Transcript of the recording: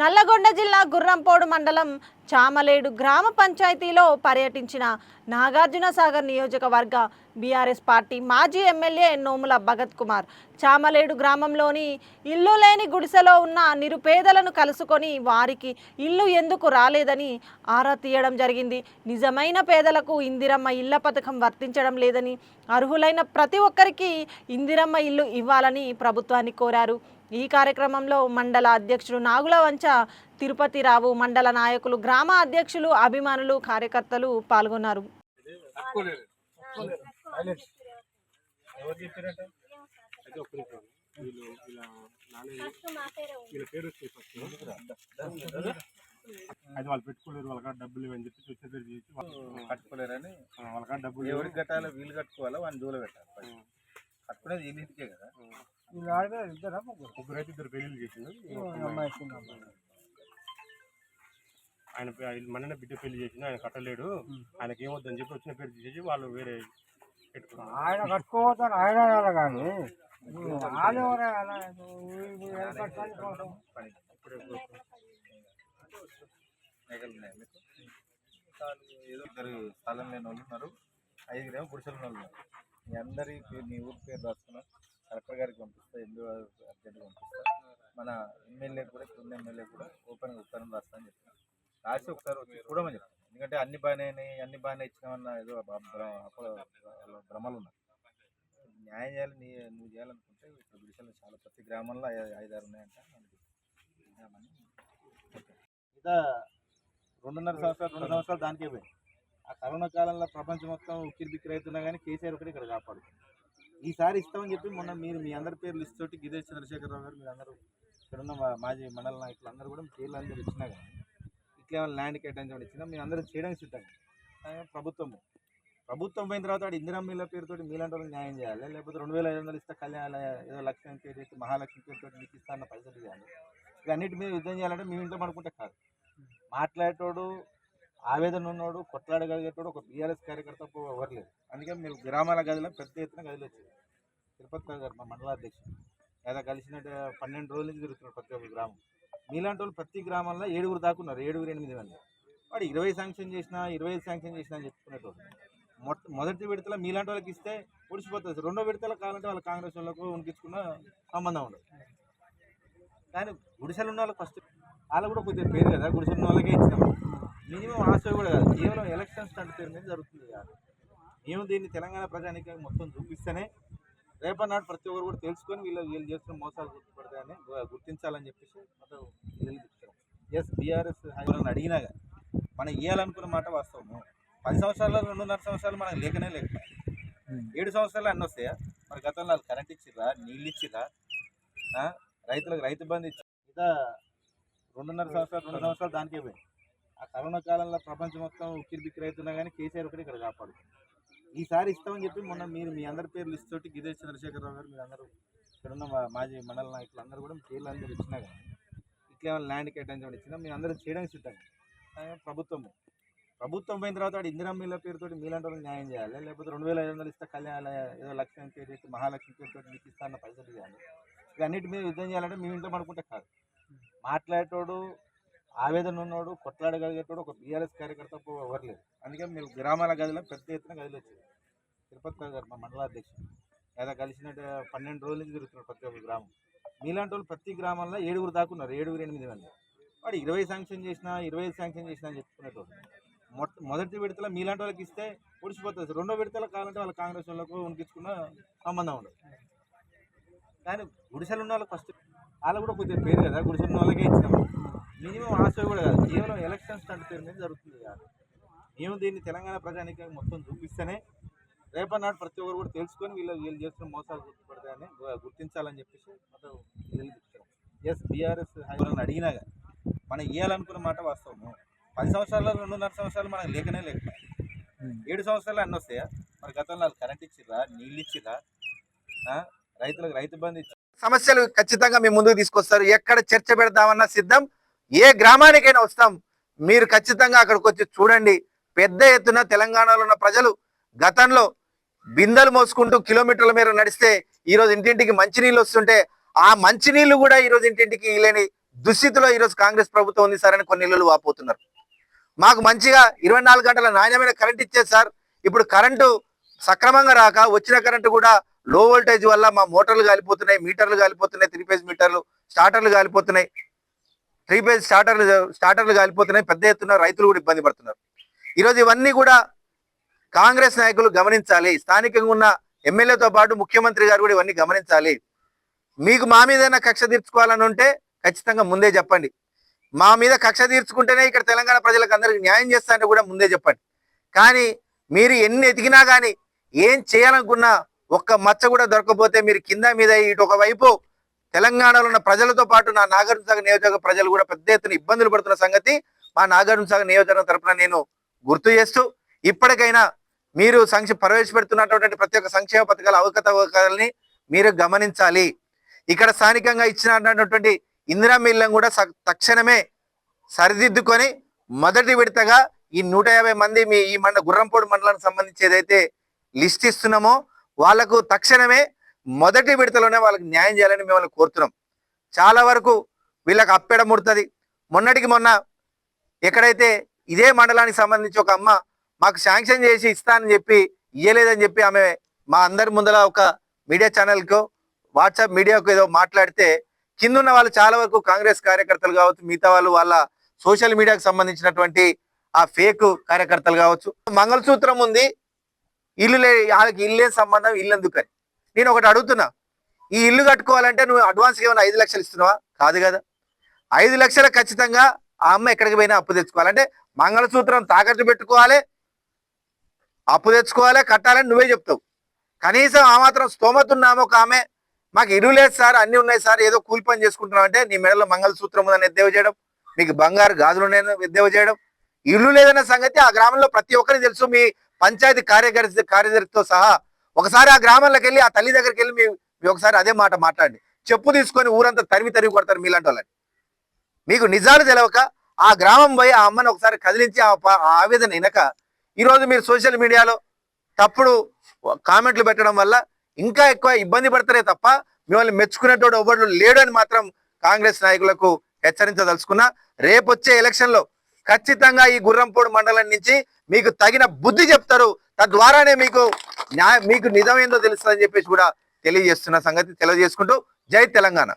నల్లగొండ జిల్లా గుర్రంపోడు మండలం చామలేడు గ్రామ పంచాయతీలో పర్యటించిన నాగార్జున సాగర్ నియోజకవర్గ బీఆర్ఎస్ పార్టీ మాజీ ఎమ్మెల్యే నోముల భగత్ కుమార్. చామలేడు గ్రామంలోని ఇల్లు లేని గుడిసెలో ఉన్న నిరుపేదలను కలుసుకొని వారికి ఇల్లు ఎందుకు రాలేదని ఆరా తీయడం జరిగింది. నిజమైన పేదలకు ఇందిరమ్మ ఇళ్ళ పథకం వర్తించడం లేదని అర్హులైన ప్రతి ఒక్కరికి ఇందిరమ్మ ఇల్లు ఇవ్వాలని ప్రభుత్వాన్ని కోరారు. ఈ కార్యక్రమంలో మండల అధ్యక్షుడు నాగుల వంచ తిరుపతిరావు మండల నాయకులు గ్రామ అధ్యక్షులు అభిమానులు కార్యకర్తలు పాల్గొన్నారు ఎవరు చెప్పారట అయితే ఒక్క నిమిషం వీళ్ళు ఇలా నాన్న వీళ్ళ పేరు వచ్చి ఫస్ట్ అది వాళ్ళు పెట్టుకోలేరు వాళ్ళ కాడ డబ్బులు ఇవ్వని చెప్పి వచ్చే పేరు చేసి వాళ్ళు- కట్టుకోలేరని ఆ, వాళ్ళ కాడ డబ్బులు లేవు. ఎవరికి కట్టాలో వీళ్ళు కట్టుకోవాలా వాడిని దూల పెట్టాలి. కట్టుకునేది వీళ్ళింటికే కదా ముగ్గురు? అయితే ఇద్దరు పెళ్ళి ఆయన మననే బిడ్డ పెళ్ళి చేసిండు ఆయన కట్టలేడు. ఆయనకి ఏమొద్దని చెప్పి వచ్చిన పేరు తీసేసి వాళ్ళు వేరే పెట్టుకున్నారు. ఆయన కట్టుకోవద్దని ఆయన అనాలి కానీ ఏదో ఇద్దరు స్థలం లేని వాళ్ళు ఉన్నారు. ఐదుగురేమో వాళ్ళు ఉన్నారు. మీ అందరి పేరు మీ ఊరి పేరు రాసుకున్నా కలెక్టర్ గారికి పంపిస్తా ఎందుకు అర్జెంట్గా పంపిస్తా. మన ఎమ్మెల్యే కూడా కింద ఎమ్మెల్యే కూడా ఓపెన్గా ఉత్తరం రాస్తా అని చెప్తాను రాసి ఒకసారి వచ్చి చూడమని చెప్తాను ఎందుకంటే అన్ని బాగానే అన్ని బాగానే ఇచ్చినామన్న ఏదో భ్ర- భ్రమలు ఉన్నాయి. న్యాయం చేయాలి నీ నువ్వు చేయాలనుకుంటే ఇక్కడ గుడిసెలు చాలా ప్రతి గ్రామంలో ఐదారు ఉన్నాయంట మనకి రెండున్నర సంవత్సరాలు రెండు సంవత్సరాలు దానికే పోయి ఆ కరోనా కాలంలో ప్రపంచం మొత్తం ఉక్కిరి బిక్కిరి అవుతున్నా కానీ కేసీఆర్ ఒకటి ఇక్కడ కాపాడుతుంది ఈసారి ఇస్తామని చెప్పి మొన్న మీరు మీ అందరి పేర్లు లిస్ట్ తోటి చంద్రశేఖర్ చంద్రశేఖరరావు గారు మీరు అందరూ ఇక్కడ ఉన్న మా- మాజీ మండల నాయకులు అందరూ కూడా మీ పేర్లు అందరూ ఇచ్చినా కానీ ఇట్లా ఏమైనా ల్యాండ్ కేటాయించడం ఇచ్చినా మేము అందరూ చేయడానికి సిద్ధంగా ప్రభుత్వము ప్రభుత్వం. పోయిన తర్వాత వాడు ఇందిరా మిల్ల పేరుతోటి మీలాంటి వాళ్ళకి న్యాయం చేయాలి? లేకపోతే రెండు వేల ఐదు వందలు ఇస్తే కళ్యాణ ఏదో లక్ష్యం పేరు చేసి మహాలక్ష్మి పేరుతో మీకు ఇస్తాన్న పైసలు చేయాలి ఇక అన్నిటి మీద యుద్ధం చేయాలంటే మీ ఇంట్లో పడుకుంటే కాదు. మాట్లాడేటోడు ఆవేదన ఉన్నోడు కొట్లాడగలిగేటోడు ఒక బీఆర్ఎస్ కార్యకర్త తప్ప ఎవరు లేరు అందుకే మీరు గ్రామాల గదిలో పెద్ద ఎత్తున గదిలో వచ్చారు తిరుపతి గారు మా మండలాధ్యక్షుడు లేదా కలిసినట్టు పన్నెండు రోజుల నుంచి తిరుగుతున్నారు ప్రతి ఒక్క గ్రామం. మీలాంటి వాళ్ళు ప్రతి గ్రామంలో ఏడుగురు దాకున్నారు ఏడుగురు ఎనిమిది మంది. వాడు ఇరవై శాంక్షన్ చేసినా ఇరవై శాంక్షన్ చేసినా అని చెప్పుకునేటోడు. మొట్ట మొదటి విడతలో మీలాంటి వాళ్ళకి ఇస్తే ఒడిచిపోతుంది రెండో విడతలో కావాలంటే వాళ్ళ కాంగ్రెస్ వాళ్ళకు ఉనికించుకున్న సంబంధం ఉండదు. కానీ గుడిసెలు ఉన్న వాళ్ళకి ఫస్ట్ వాళ్ళు కూడా కొద్దిగా పేరు కదా గుడిసెలు ఉన్న వాళ్ళకే ఇచ్చినాం. మినిమం ఆశ కూడా కాదు. కేవలం ఎలక్షన్స్ స్టంట్ పేరు మీద జరుగుతుంది కాదు. మేము దీన్ని తెలంగాణ ప్రజానికి మొత్తం చూపిస్తేనే రేపన్నాడు ప్రతి ఒక్కరు కూడా తెలుసుకొని వీళ్ళు వీళ్ళు చేస్తున్న మోసాలు గుర్తుపడతాయని గుర్తించాలని చెప్పేసి మొత్తం ఎస్ బీఆర్ఎస్ హైదరాబాద్ అడిగినాగా మనం ఇవ్వాలనుకున్న మాట వాస్తవము. పది సంవత్సరాలు రెండున్నర సంవత్సరాలు మనకు లేకనే లేకపోయాయి ఏడు సంవత్సరాలు అన్నీ వస్తాయా? మరి గతంలో వాళ్ళు కరెంట్ ఇచ్చిరా నీళ్ళు ఇచ్చిరా రైతులకు రైతు బంధు ఇచ్చి ఇంకా రెండున్నర సంవత్సరాలు రెండు సంవత్సరాలు దానికే పోయి ఆ కరోనా కాలంలో ప్రపంచం మొత్తం ఉక్కిరి బిక్కిరి అవుతున్నా కానీ కేసీఆర్ ఒకటి ఇక్కడ కాపాడు. ఈసారి ఇస్తామని చెప్పి మొన్న మీరు మీ అందరి పేర్లు లిస్ట్ తోటి గిరీష్ చంద్రశేఖరరావు గారు మీరు అందరూ ఇక్కడ ఉన్న మాజీ మండల నాయకులు అందరూ కూడా మీ పేర్లు అందరూ ఇచ్చినా కానీ ఇట్లా ఏమైనా ల్యాండ్ కేటాయించడం ఇచ్చినా మేము అందరూ చేయడానికి సిద్ధంగా ప్రభుత్వము ప్రభుత్వం. పోయిన తర్వాత ఇందిరా మీల పేరుతో మీలాంటి వాళ్ళకి న్యాయం చేయాలి. లేకపోతే రెండు వేల ఐదు వందలు ఇస్తే కళ్యాణ ఏదో లక్ష్యం పేరు చేసి మహాలక్ష్మి పేరుతో మీకు ఇస్తాన్న పైసలు చేయాలి ఇక అన్నిటి మీద యుద్ధం చేయాలంటే మీ ఇంట్లో పడుకుంటే కాదు. మాట్లాడేటోడు ఆవేదన ఉన్నోడు కొట్లాడగలిగేటోడు ఒక బీఆర్ఎస్ కార్యకర్త తప్ప ఎవరు లేరు అందుకే మీరు గ్రామాల గదిలో పెద్ద ఎత్తున గదిలో వచ్చారు తిరుపతి గారు మా మండలాధ్యక్షుడు లేదా కలిసినట్టు పన్నెండు రోజుల నుంచి తిరుగుతున్నారు ప్రతి ఒక్క గ్రామం. మీలాంటి వాళ్ళు ప్రతి గ్రామంలో ఏడుగురు దాకున్నారు ఏడుగురు ఎనిమిది మంది. వాడు ఇరవై శాంక్షన్ చేసినా ఇరవై శాంక్షన్ చేసినా అని చెప్పుకునేటోడు. మొట్ట మొదటి విడతలో మీలాంటి వాళ్ళకి ఇస్తే ఒడిచిపోతుంది రెండో విడతలో కావాలంటే వాళ్ళ కాంగ్రెస్ వాళ్ళకు ఉనికించుకున్న సంబంధం ఉండదు. కానీ గుడిసెలు ఉన్న వాళ్ళకి ఫస్ట్ వాళ్ళు కూడా కొద్దిగా పేరు కదా గుడిసెలు ఉన్న వాళ్ళకే ఇచ్చినాం. మినిమం ఆశ కూడా కాదు. కేవలం ఎలక్షన్ స్టంట్ పేరు మీద జరుగుతుంది కాదు. మేము దీన్ని తెలంగాణ ప్రజానికి మొత్తం చూపిస్తేనే రేపన్నాడు ప్రతి ఒక్కరు కూడా తెలుసుకొని వీళ్ళు వీళ్ళు చేస్తున్న మోసాలు గుర్తుపడతాయని గుర్తించాలని చెప్పేసి మొత్తం ఎస్ బీఆర్ఎస్ హైదరాబాద్ అడిగినాక మనం ఇవ్వాలనుకున్న మాట వాస్తవము. పది సంవత్సరాలు రెండున్నర సంవత్సరాలు మనకు లేకనే లేక ఏడు సంవత్సరాలు అన్నీ వస్తాయా? మరి గతంలో వాళ్ళు కరెంట్ ఇచ్చిరా నీళ్ళు ఇచ్చిరా రైతులకు రైతు బంధు సమస్యలు ఖచ్చితంగా మీ ముందుకు తీసుకొస్తారు. ఎక్కడ చర్చ పెడదామన్నా సిద్ధం. ఏ గ్రామానికైనా వస్తాం. మీరు ఖచ్చితంగా అక్కడికి వచ్చి చూడండి. పెద్ద ఎత్తున తెలంగాణలో ఉన్న ప్రజలు గతంలో బిందెలు మోసుకుంటూ కిలోమీటర్ల మేర నడిస్తే ఈరోజు ఇంటింటికి మంచినీళ్ళు వస్తుంటే ఆ మంచినీళ్ళు కూడా ఈ రోజు ఇంటింటికి లేని దుస్థితిలో ఈరోజు కాంగ్రెస్ ప్రభుత్వం ఉంది సార్ అని కొన్ని ఇళ్ళు వాపోతున్నారు. మాకు మంచిగా ఇరవై నాలుగు గంటల నాణ్యమైన కరెంట్ ఇచ్చేది సార్. ఇప్పుడు కరెంటు సక్రమంగా రాక వచ్చిన కరెంటు కూడా లో వోల్టేజ్ వల్ల మా మోటార్లు కాలిపోతున్నాయి మీటర్లు కాలిపోతున్నాయి త్రీ ఫేజ్ మీటర్లు స్టార్టర్లు కాలిపోతున్నాయి. త్రీ ఫేజ్ స్టార్టర్లు స్టార్టర్లు కాలిపోతున్నాయి పెద్ద ఎత్తున రైతులు కూడా ఇబ్బంది పడుతున్నారు. ఈరోజు ఇవన్నీ కూడా కాంగ్రెస్ నాయకులు గమనించాలి స్థానికంగా ఉన్న ఎమ్మెల్యేతో పాటు ముఖ్యమంత్రి గారు కూడా ఇవన్నీ గమనించాలి. మీకు మా మీద కక్ష తీర్చుకోవాలని ఉంటే ఖచ్చితంగా ముందే చెప్పండి. మా మీద కక్ష తీర్చుకుంటేనే ఇక్కడ తెలంగాణ ప్రజలకు అందరికి న్యాయం చేస్తానని కూడా ముందే చెప్పండి. కానీ మీరు ఎన్ని ఎతికినా కానీ ఏం చేయాలనుకున్నా ఒక్క మచ్చ కూడా దొరకపోతే మీరు కింద మీద ఇటు ఒక వైపు తెలంగాణలో ఉన్న ప్రజలతో పాటు నా నాగార్జునసాగర్ నియోజకవర్గ ప్రజలు కూడా పెద్ద ఎత్తున ఇబ్బందులు పడుతున్న సంగతి మా నాగార్జునసాగర్ నియోజకవర్గం తరపున నేను గుర్తు చేస్తూ ఇప్పటికైనా మీరు సంక్షేమ ప్రవేశపెడుతున్నటువంటి ప్రతి ఒక్క సంక్షేమ పథకాల అవకతవకల్ని మీరు గమనించాలి. ఇక్కడ స్థానికంగా ఇచ్చినటువంటి ఇందిరా మిల్లం కూడా స- తక్షణమే సరిదిద్దుకొని మొదటి విడతగా ఈ నూట యాభై మంది మీ ఈ మండ గుర్రంపోడు మండలానికి సంబంధించి ఏదైతే లిస్ట్ ఇస్తున్నామో వాళ్ళకు తక్షణమే మొదటి విడతలోనే వాళ్ళకి న్యాయం చేయాలని మిమ్మల్ని కోరుతున్నాం. చాలా వరకు వీళ్ళకి అప్పెడ ముడుతుంది. మొన్నటికి మొన్న ఎక్కడైతే ఇదే మండలానికి సంబంధించి ఒక అమ్మ మాకు శాంక్షన్ చేసి ఇస్తానని చెప్పి ఇయ్యలేదని చెప్పి ఆమె మా అందరి ముందర ఒక మీడియా ఛానల్కో వాట్సాప్ మీడియాకు ఏదో మాట్లాడితే కింద ఉన్న వాళ్ళు చాలా వరకు కాంగ్రెస్ కార్యకర్తలు కావచ్చు మిగతా వాళ్ళు వాళ్ళ సోషల్ మీడియాకు సంబంధించినటువంటి ఆ ఫేక్ కార్యకర్తలు కావచ్చు. మంగళసూత్రం ఉంది. ఇల్లు లే వాళ్ళకి ఇల్లు సంబంధం ఇల్లు ఎందుకని? నేను ఒకటి అడుగుతున్నా. ఈ ఇల్లు కట్టుకోవాలంటే నువ్వు అడ్వాన్స్ ఏమైనా ఐదు లక్షలు ఇస్తున్నావా? కాదు కదా. ఐదు లక్షలు ఖచ్చితంగా ఆ అమ్మ ఎక్కడికి పోయినా అప్పు తెచ్చుకోవాలంటే మంగళసూత్రం తాకట్టు పెట్టుకోవాలి. అప్పు తెచ్చుకోవాలి కట్టాలని నువ్వే చెప్తావు. కనీసం ఆ మాత్రం స్తోమత ఉన్నాము ఒక ఆమె మాకు ఇల్లు లేదు సార్ అన్నీ ఉన్నాయి సార్ ఏదో కూలి పని చేసుకుంటున్నాం అంటే నీ మెడలో మంగళసూత్రం ఉందని ఎద్దేవ చేయడం మీకు బంగారు గాజులు ఉన్నాయని ఎద్దేవ చేయడం ఇల్లు లేదన్న సంగతి ఆ గ్రామంలో ప్రతి ఒక్కరికి తెలుసు. మీ పంచాయతీ కార్యదర్శి కార్యదర్శితో సహా ఒకసారి ఆ గ్రామంలోకి వెళ్ళి ఆ తల్లి దగ్గరికి వెళ్ళి మీ ఒకసారి అదే మాట మాట్లాడండి. చెప్పు తీసుకొని ఊరంతా తరిమి తరివి కొడతారు మీలాంటి వాళ్ళని. మీకు నిజాలు తెలవక ఆ గ్రామం పోయి ఆ అమ్మని ఒకసారి కదిలించి ఆ ఆవేదన వినక ఈరోజు మీరు సోషల్ మీడియాలో తప్పుడు కామెంట్లు పెట్టడం వల్ల ఇంకా ఎక్కువ ఇబ్బంది పడతారే తప్ప మిమ్మల్ని మెచ్చుకునేటోడు ఎవరు లేడు అని మాత్రం కాంగ్రెస్ నాయకులకు హెచ్చరించదలుచుకున్నా రేపు వచ్చే ఖచ్చితంగా ఈ గుర్రంపోడు మండలం నుంచి మీకు తగిన బుద్ధి చెప్తారు తద్వారానే మీకు న్యాయ మీకు నిజం ఏందో తెలుస్తుందని చెప్పేసి కూడా తెలియజేస్తున్న సంగతి తెలియజేసుకుంటూ జై తెలంగాణ.